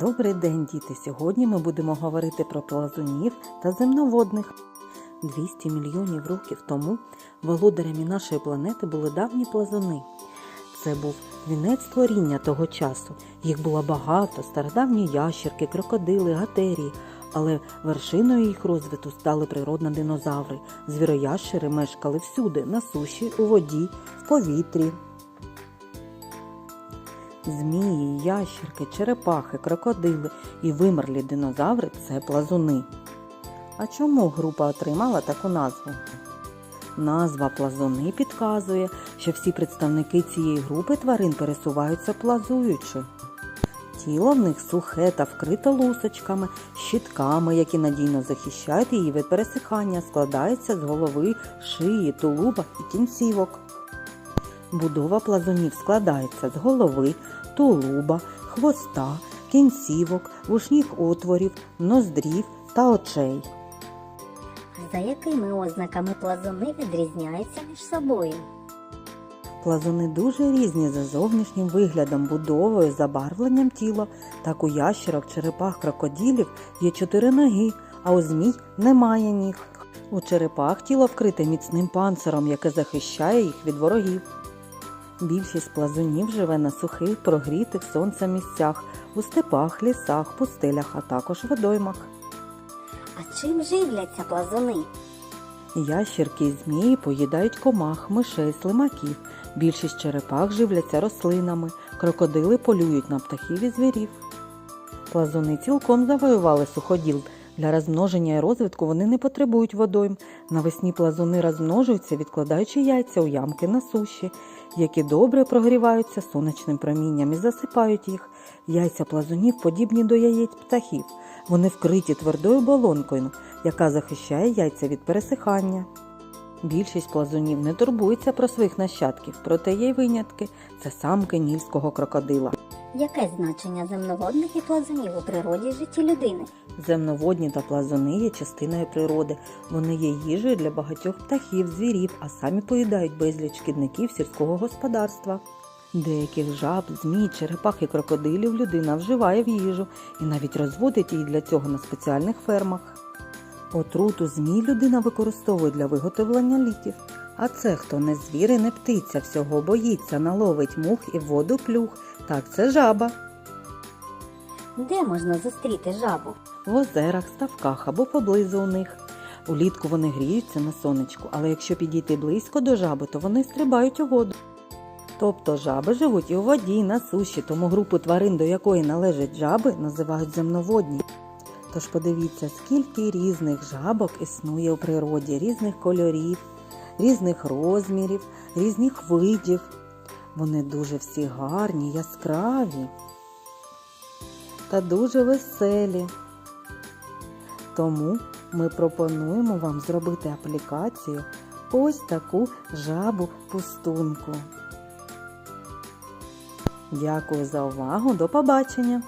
Добрий день, діти! Сьогодні ми будемо говорити про плазунів та земноводних. 200 мільйонів років тому володарями нашої планети були давні плазуни. Це був вінець творіння того часу. Їх було багато, стародавні ящерки, крокодили, гатерії. Але вершиною їх розвитку стали природні динозаври. Звіроящери мешкали всюди, на суші, у воді, в повітрі. Змії, ящерки, черепахи, крокодили і вимерлі динозаври це плазуни. А чому група отримала таку назву? Назва плазуни підказує, що всі представники цієї групи тварин пересуваються плазуючи. Тіло в них сухе та вкрито лусочками, щитками, які надійно захищають її від пересихання, складається з голови, шиї, тулуба і кінцівок. Будова плазунів складається з голови, тулуба, хвоста, кінцівок, вушніх отворів, ноздрів та очей. За якими ознаками плазуни відрізняються між собою? Плазуни дуже різні за зовнішнім виглядом, будовою, забарвленням тіла. Так у ящерок, черепах, крокодилів є чотири ноги, а у змій немає ніг. У черепах тіло вкрите міцним панциром, яке захищає їх від ворогів. Більшість плазунів живе на сухих, прогрітих сонцем місцях, у степах, лісах, пустелях, а також водоймах. А чим живляться плазуни? Ящерки і змії поїдають комах, мишей, слимаків. Більшість черепах живляться рослинами, крокодили полюють на птахів і звірів. Плазуни цілком завоювали суходіл. Для розмноження і розвитку вони не потребують водойм. Навесні плазуни розмножуються, відкладаючи яйця у ямки на суші, які добре прогріваються сонячним промінням і засипають їх. Яйця плазунів подібні до яєць птахів. Вони вкриті твердою болонкою, яка захищає яйця від пересихання. Більшість плазунів не турбується про своїх нащадків, проте є й винятки це самки нільського крокодила. Яке значення земноводних і плазунів у природі житті людини? Земноводні та плазуни є частиною природи. Вони є їжею для багатьох птахів, звірів, а самі поїдають безліч шкідників сільського господарства. Деяких жаб, змій, черепах і крокодилів людина вживає в їжу і навіть розводить її для цього на спеціальних фермах. Отруту змій людина використовує для виготовлення ліків. А це хто не звір і не птиця, всього боїться, наловить мух і в воду плюх. Так, це жаба. Де можна зустріти жабу? в озерах, ставках або поблизу у них. Улітку вони гріються на сонечку, але якщо підійти близько до жаби, то вони стрибають у воду. Тобто жаби живуть і у воді, і на суші, тому групу тварин, до якої належать жаби, називають земноводні. Тож подивіться, скільки різних жабок існує у природі, різних кольорів, різних розмірів, різних видів. Вони дуже всі гарні, яскраві та дуже веселі. Тому ми пропонуємо вам зробити аплікацію ось таку жабу пустунку. Дякую за увагу. До побачення!